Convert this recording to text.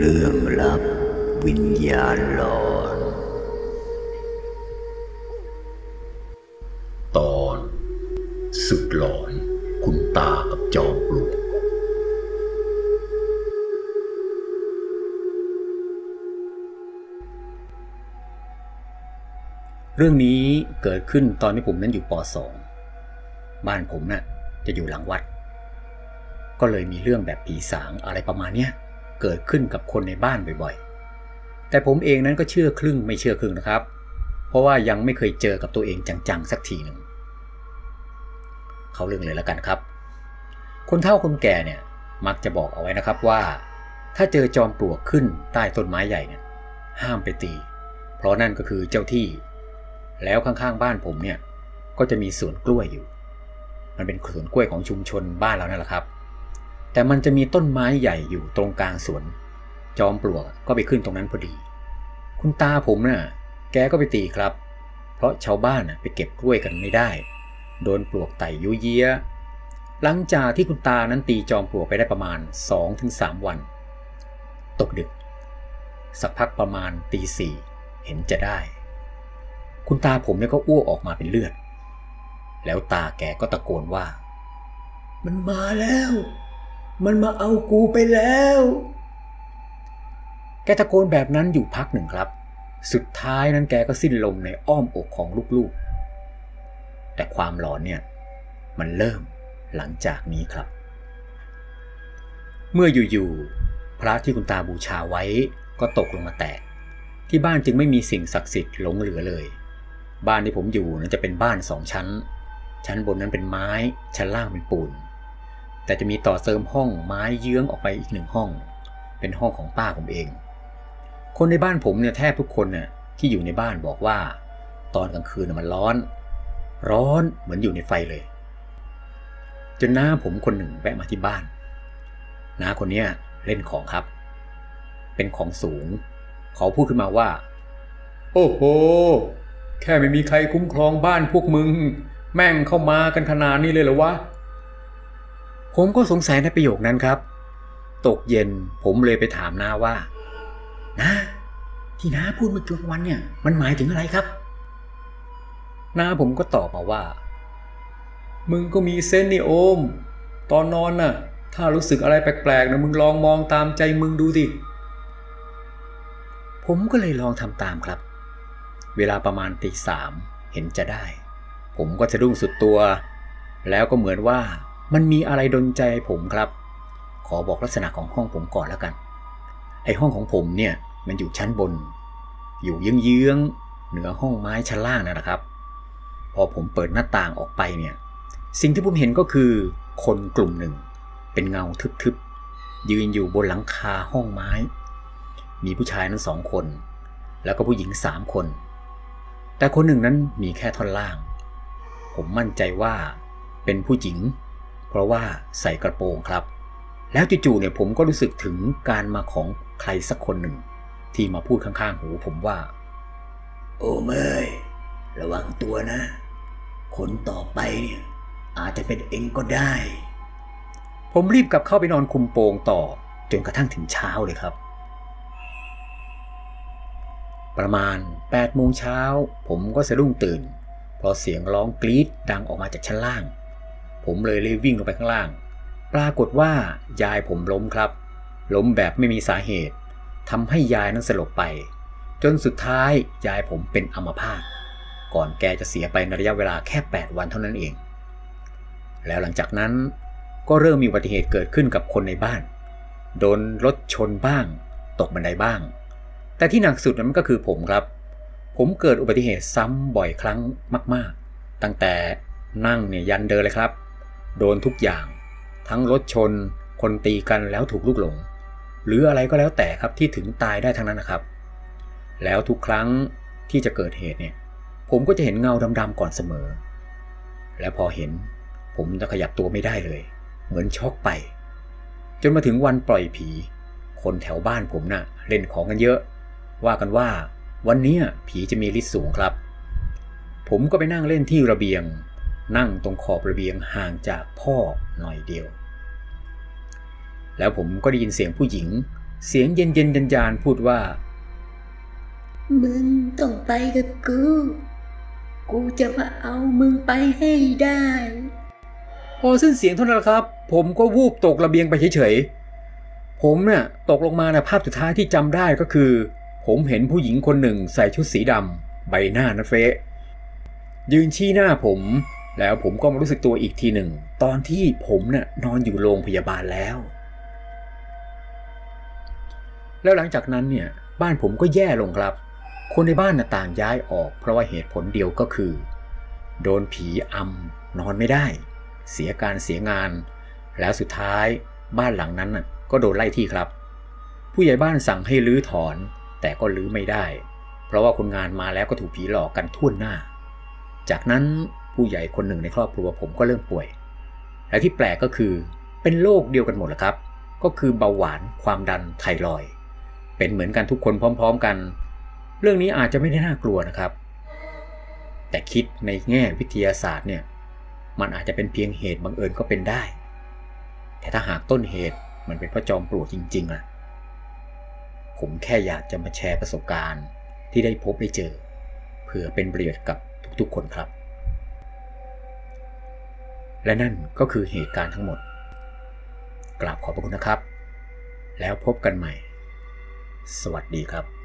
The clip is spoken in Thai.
เรื่องลับวิญญาณหลอน ตอนสุดหลอนคุณตากับจอมปลวกเรื่องนี้เกิดขึ้นตอนที่ผมนั้นอยู่ป .2 บ้านผมน่ะจะอยู่หลังวัด ก็เลยมีเรื่องแบบผีสางอะไรประมาณเนี้ย เกิดขึ้นกับคนในบ้านบ่อยๆ แต่ผมเองนั้นก็เชื่อครึ่งไม่เชื่อครึ่งนะครับ เพราะว่ายังไม่เคยเจอกับตัวเองจังๆ สักทีหนึ่งเขาเรื่องเลยแล้วกันครับ คนเฒ่าคนแก่เนี่ยมักจะบอกเอาไว้นะครับว่า ถ้าเจอจอมปลวกขึ้นใต้ต้นไม้ใหญ่เนี่ยห้ามไปตี เพราะนั่นก็คือเจ้าที่ แล้วข้างๆบ้านผมเนี่ยก็จะมีสวนกล้วยอยู่ มันเป็นสวนกล้วยของชุมชนบ้านเรานั่นแหละครับ แต่มันจะมีต้นไม้ใหญ่อยู่ตรงกลางสวน จอมปลวกก็ไปขึ้นตรงนั้นพอดี คุณตาผมน่ะ แกก็ไปตีครับ เพราะชาวบ้านนะไปเก็บกล้วยกันไม่ได้ โดนปลวกไต่ยุยเยียหลังจากที่คุณตานั้นตีจอมปลวกไปได้ประมาณ 2-3 วัน ตกดึก สักพักประมาณตีสี่เห็นจะได้ คุณตาผมเนี่ยก็อ้วกออกมาเป็นเลือด แล้วตาแกก็ตะโกนว่า มันมาแล้ว มันมาเอากูไปแล้ว แกตะโกนแบบนั้นอยู่พักหนึ่งครับ สุดท้ายนั้นแกก็สิ้นลมในอ้อมอกของลูกๆ แต่ความหลอนเนี่ย มันเริ่มหลังจากนี้ครับ เมื่ออยู่ๆพระที่คุณตาบูชาไว้ก็ตกลงมาแตก ที่บ้านจึงไม่มีสิ่งศักดิ์สิทธิ์หลงเหลือเลย บ้านที่ผมอยู่นั้นจะเป็นบ้านสองชั้น ชั้นบนนั้นเป็นไม้ ชั้นล่างเป็นปูน แต่จะมีต่อเติมห้องไม้เยื้องออกไปอีกหนึ่งห้อง เป็นห้องของป้าผมเอง คนในบ้านผมเนี่ยแทบทุกคนเนี่ยที่อยู่ในบ้านบอกว่า ตอนกลางคืนมันร้อน ร้อนเหมือนอยู่ในไฟเลย จนหน้าผมคนหนึ่งแวะมาที่บ้านน้าคนเนี้ยเล่นของครับ เป็นของสูง เขาพูดขึ้นมาว่า โอ้โห แค่ไม่มีใครคุ้มครองบ้านพวกมึง แม่งเข้ามากันขนาดนี้เลยเหรอวะ ผมก็สงสัยในประโยคนั้นครับ ตกเย็นผมเลยไปถามน้าว่าน้าที่น้าพูดเมื่อจนวันเนี่ย มันหมายถึงอะไรครับน้าผมก็ตอบมาว่า มึงก็มีเซนส์นี่โอม ตอนนอนน่ะ ถ้ารู้สึกอะไรแปลกๆนะมึงลองมองตามใจมึงดูดิผมก็เลยลองทำตามครับ เวลาประมาณตีสามเห็นจะได้ ผมก็จะรุ่งสุดตัว แล้วก็เหมือนว่า มันมีอะไรดนใจผมครับ ขอบอกลักษณะของห้องผมก่อนแล้วกัน ไอห้องของผมเนี่ยมันอยู่ชั้นบน อยู่เยื้องๆเหนือห้องไม้ชั้นล่างนะครับ พอผมเปิดหน้าต่างออกไปเนี่ย สิ่งที่ผมเห็นก็คือคนกลุ่มหนึ่ง เป็นเงาทึบๆ ยืนอยู่บนหลังคาห้องไม้ มีผู้ชายนั้นสองคน แล้วก็ผู้หญิงสามคน แต่คนหนึ่งนั้นมีแค่ท่อนล่าง ผมมั่นใจว่าเป็นผู้หญิง ราะว่าใส่กระโปรงครับ แล้วจู่ๆเนี่ยผมก็รู้สึกถึงการมาของใครสักคนหนึ่ง ที่มาพูดข้างๆหูผมว่า โอ้เมยระวังตัวนะ คนต่อไปเนี่ยอาจจะเป็นเองก็ได้ ผมรีบกลับเข้าไปนอนคุมโปงต่อจนกระทั่งถึงเช้าเลยครับ ประมาณ8โมงเช้า ผมก็สะดุ้งตื่น เพราะเสียงร้องกรีดดังออกมาจากชั้นล่าง ผมเลยรีบวิ่งลงไปข้างล่าง ปรากฏว่ายายผมล้มครับ ล้มแบบไม่มีสาเหตุทำให้ยายนั้นสลบไป จนสุดท้ายยายผมเป็นอัมพาตก่อนแกจะเสียไปในระยะเวลาแค่ 8 วันเท่านั้นเอง แล้วหลังจากนั้นก็เริ่มมีอุบัติเหตุเกิดขึ้นกับคนในบ้าน โดนรถชนบ้าง ตกบันไดบ้าง แต่ที่หนักสุดนั้นก็คือผมครับ ผมเกิดอุบัติเหตุซ้ำบ่อยครั้งมาก ๆ ตั้งแต่นั่งเนี่ยยันเดินเลยครับ โดนทุกอย่าง ทั้งรถชน คนตีกันแล้วถูกลูกหลง หรืออะไรก็แล้วแต่ครับที่ถึงตายได้ทั้งนั้นนะครับ แล้วทุกครั้งที่จะเกิดเหตุเนี่ย ผมก็จะเห็นเงาดำๆก่อนเสมอ และพอเห็น ผมจะขยับตัวไม่ได้เลย เหมือนช็อกไป จนมาถึงวันปล่อยผี คนแถวบ้านผมนะ่ะ เล่นของกันเยอะ ว่ากันว่า วันนี้ผีจะมีฤทธิ์สูงครับ ผมก็ไปนั่งเล่นที่ระเบียง นั่งตรงขอบระเบียงห่างจากพ่อหน่อยเดียว แล้วผมก็ได้ยินเสียงผู้หญิง เสียงเย็นเย็นยันยานๆพูดว่า มึงต้องไปกับกู กูจะมาเอามึงไปให้ได้ พอสิ้นเสียงเท่านั้นแหละครับ ผมก็วูบตกระเบียงไปเฉยๆ ผมเนี่ยตกลงมาในภาพสุดท้ายที่จำได้ก็คือ ผมเห็นผู้หญิงคนหนึ่งใส่ชุดสีดำใบหน้านะเฟะยืนชี้หน้าผม แล้วผมก็มารู้สึกตัวอีกทีหนึ่ง ตอนที่ผมเนี่ยนอนอยู่โรงพยาบาลแล้ว แล้วหลังจากนั้นเนี่ยบ้านผมก็แย่ลงครับ คนในบ้านน่ะต่างย้ายออก เพราะว่าเหตุผลเดียวก็คือ โดนผีอำนอนไม่ได้ เสียการเสียงาน แล้วสุดท้ายบ้านหลังนั้นน่ะก็โดนไล่ที่ครับ ผู้ใหญ่บ้านสั่งให้รื้อถอน แต่ก็รื้อไม่ได้ เพราะว่าคนงานมาแล้วก็ถูกผีหลอกกันทุ่วหน้า จากนั้น ผู้ใหญ่คนหนึ่งในครอบครัวผมก็เริ่มป่วย และที่แปลกก็คือ เป็นโรคเดียวกันหมดแหละครับ ก็คือเบาหวานความดันไทรอย เป็นเหมือนกันทุกคนพร้อม ๆ กัน เรื่องนี้อาจจะไม่ได้น่ากลัวนะครับ แต่คิดในแง่วิทยาศาสตร์เนี่ย มันอาจจะเป็นเพียงเหตุบังเอิญก็เป็นได้ แต่ถ้าหากต้นเหตุมันเป็นเพราะจอมปลวกจริงๆล่ะ ผมแค่อยากจะมาแชร์ประสบการณ์ที่ได้พบได้เจอ เพื่อเป็นประโยชน์กับทุกๆคนครับ และนั่นก็คือเหตุการณ์ทั้งหมด กราบขอบพระคุณนะครับ แล้วพบกันใหม่ สวัสดีครับ